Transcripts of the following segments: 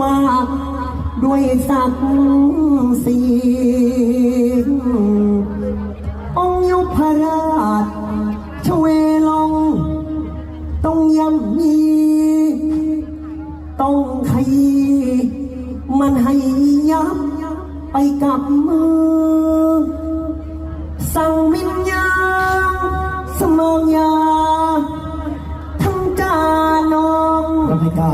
มาด้วยศักดิ์ศรีองค์ยุพราชชเวลง ต้องยำมีต้องขยีมันให้ยับไปกับมือ สั่งวิญญาสมองยา ทั้งจานองเราไม่กล้า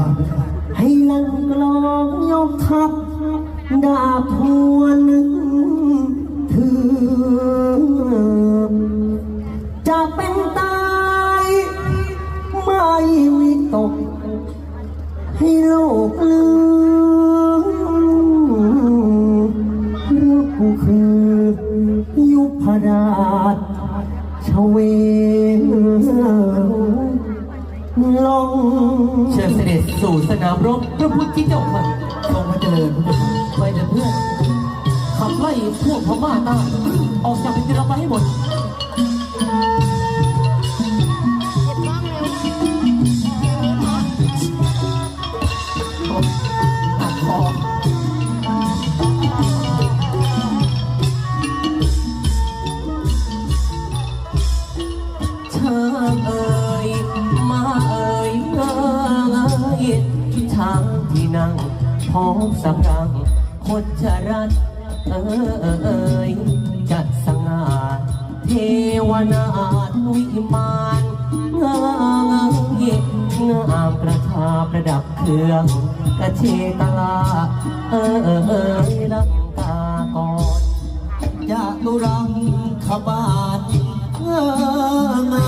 องยกทัพดาบทวนหนึ่งถือจะเป็นตายไม่วิตก ให้โลกลืมรู้กูคือยุพราชชเวลองเชิญเสด็จ สู่สนามรบพระพุทธเจ้าค่ะทรงพระเจริญพุทธคุณไปเถอะเพื่อนขับไล่พวกพม่าใต้ออกจากแผ่นดินเราไปให้หมด พร้อมสะพรังคนชรัตเอ่ยจัดสง่าเทวนาถวิมานเอ่ยงามประทาประดับเครื่องกระเชตลาเอ่ยลังกากรยะตุรังขบาทเงอ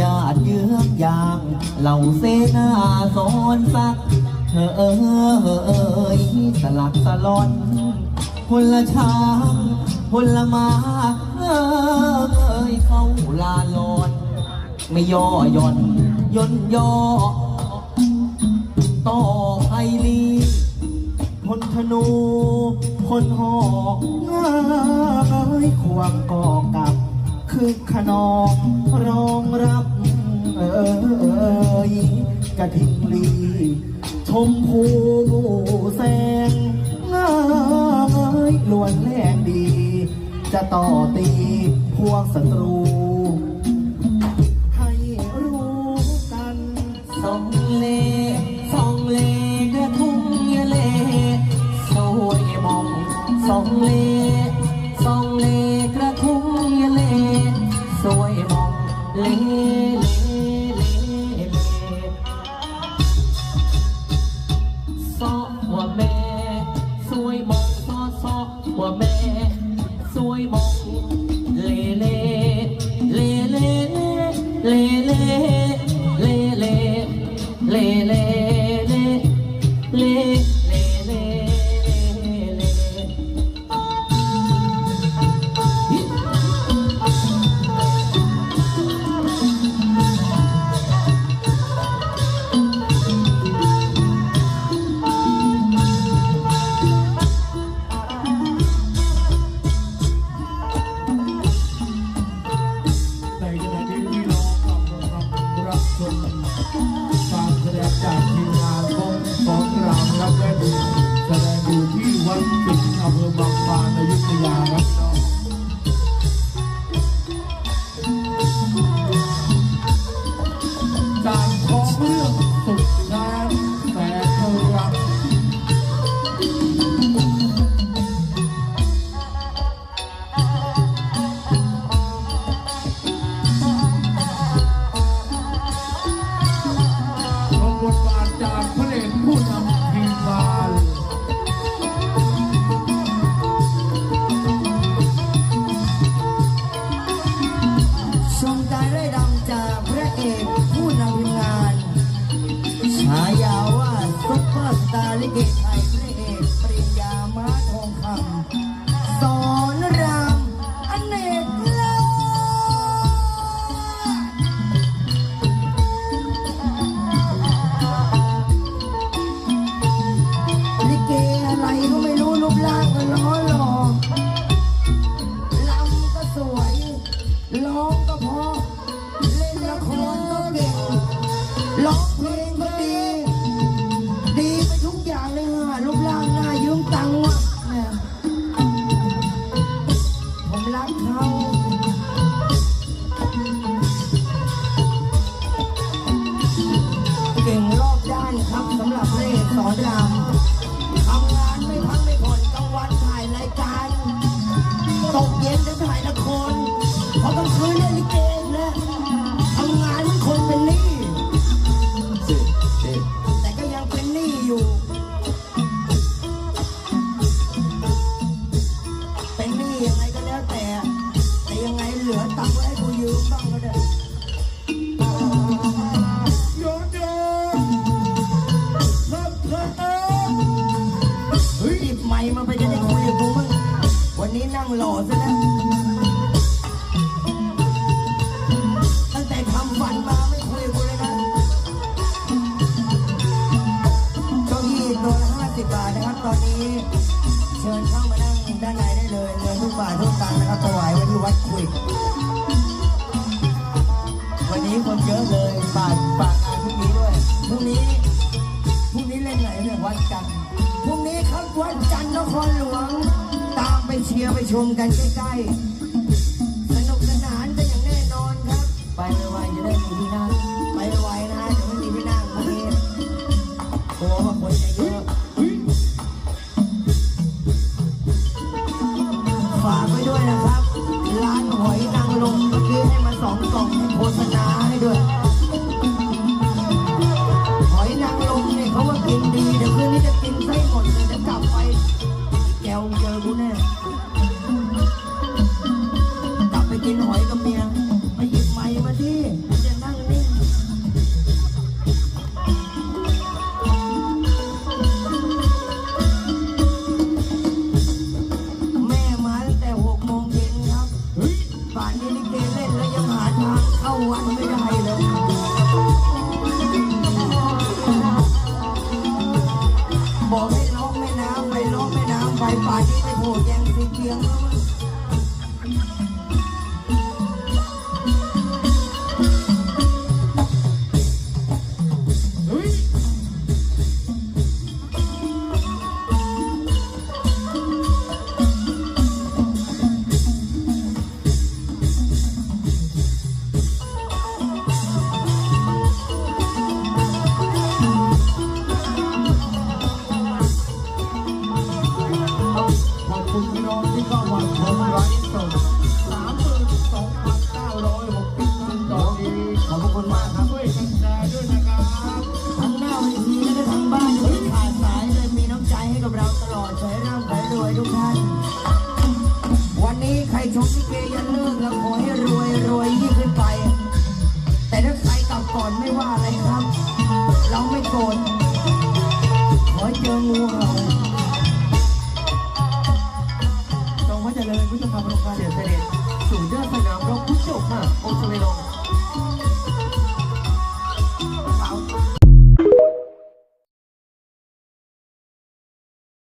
ญาติเยือกยางเหล่าเสนาสอนสัก อเอยสลักสลอนพลช้างพลมาเอยเข้าลาลอน ไม่ย่อหย่อนย่นย่อ ต่อไพลีพลธนูพลหอกเอ้ยควงกอกับ คือขนองรองรับ เอ้ยกระทิงลี มพูแสงเอ้ยลวนแรงดี จะต่อตีพวกศัตรู ให้รู้กันสองเลสองเลกระทุ่งเลสวยมองสองเล พ่อแม่ สวยมองซอซอพ่อแม่ Trong. ร้องเพลงดี ดีไปทุกอย่างเลยฮะรูปร่งหน้ายืมตังค์ม่ผมรักเขาเก่งรอบด้านครับสำหรับพระสอนราม ค์มาไปจะได้คุยกับกูบ้างวันนี้นั่งหล่อซะแล้วตั้งแต่ทำฝันมาไม่คุยกับกูเลยนะก็าอี้ตัวละห้าสิบบาทนะครับตอนนี้ เชิญเข้ามานั่งด้านในได้เลยเงินทุกบาททุกตังค์นะครับถวายไว้ที่วัดคุย ชมกันใกล้ๆ ออยกับเมียมาหยิบไม้มาที่จะนั่งนี่แม่มาตั้งแต่หกโมงเย็นครับฝ่านนี้ลิเกเล่นแล้วยังหาทางเข้าวันไม่ได้ คนขอเจองูเ